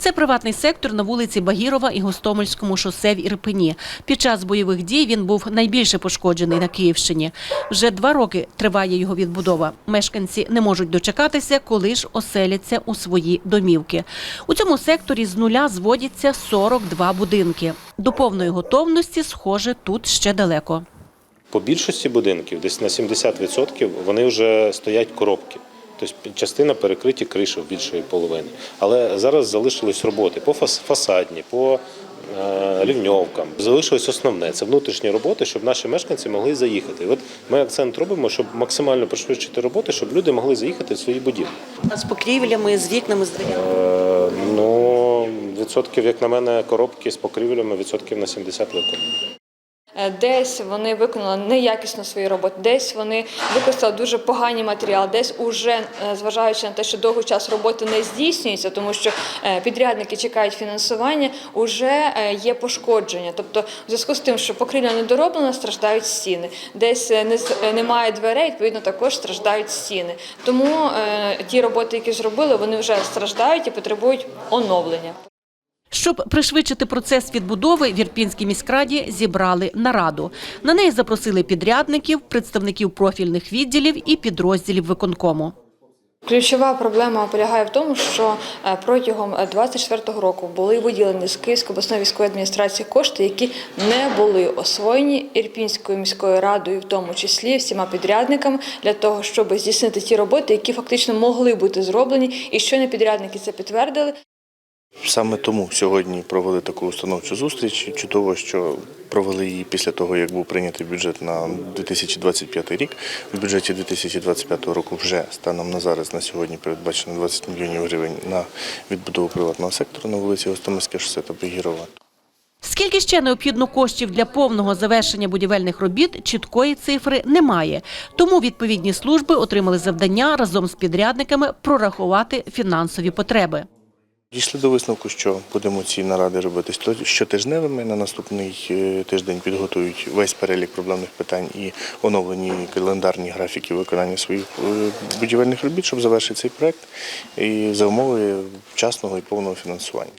Це приватний сектор на вулиці Багірова і Гостомельському шосе в Ірпені. Під час бойових дій він був найбільше пошкоджений на Київщині. Вже два роки триває його відбудова. Мешканці не можуть дочекатися, коли ж оселяться у свої домівки. У цьому секторі з нуля зводяться 42 будинки. До повної готовності, схоже, тут ще далеко. По більшості будинків, десь на 70%, вони вже стоять коробки. Тобто частина перекриті кришів більшої половини. Але зараз залишились роботи по фас- фасадні, по е, рівньовкам. Залишилось основне це внутрішні роботи, щоб наші мешканці могли заїхати. І от ми акцент робимо, щоб максимально пришвидшити роботи, щоб люди могли заїхати в свої будівлі. А з покрівлями, з вікнами, з Е, ну, відсотків, як на мене, коробки з покрівлями відсотків на 70 виконані. Е, Десь вони виконали неякісно свої роботи, десь вони використали дуже погані матеріали, десь уже е, зважаючи на те, що довгий час роботи не здійснюється, тому що е, підрядники чекають фінансування, уже є пошкодження. Тобто, в зв'язку з тим, що покрівля не дороблена, страждають стіни. Десь не немає дверей, відповідно також страждають стіни. Тому ті роботи, які зробили, вони вже страждають і потребують оновлення. Щоб пришвидшити процес відбудови, в Ірпінській міськраді зібрали нараду. На неї запросили підрядників, представників профільних відділів і підрозділів виконкому. Ключова проблема полягає в тому, що е, протягом 24 року були виділені з Київської обласної військової адміністрації кошти, які не були освоєні Ірпінською міською радою, в тому числі всіма підрядниками, для того, щоб здійснити ті роботи, які фактично могли бути зроблені, і щойно підрядники це підтвердили. Саме тому сьогодні провели таку установчу зустріч. Чудово, що провели її після того, як був прийнятий бюджет на 2025 рік. В бюджеті 2025 року вже станом на зараз на сьогодні передбачено 20 мільйонів гривень на відбудову приватного сектору на вулиці Гостомельське шосе та Бегірова. Скільки ще необхідно коштів для повного завершення будівельних робіт, чіткої цифри немає. Тому відповідні служби отримали завдання разом з підрядниками прорахувати фінансові потреби. Дійшли до висновку, що будемо ці наради робити щотижневими. На наступний е, тиждень підготують весь перелік проблемних питань і оновлені календарні графіки виконання своїх е, будівельних робіт, щоб завершити цей проект і за умови вчасного і повного фінансування.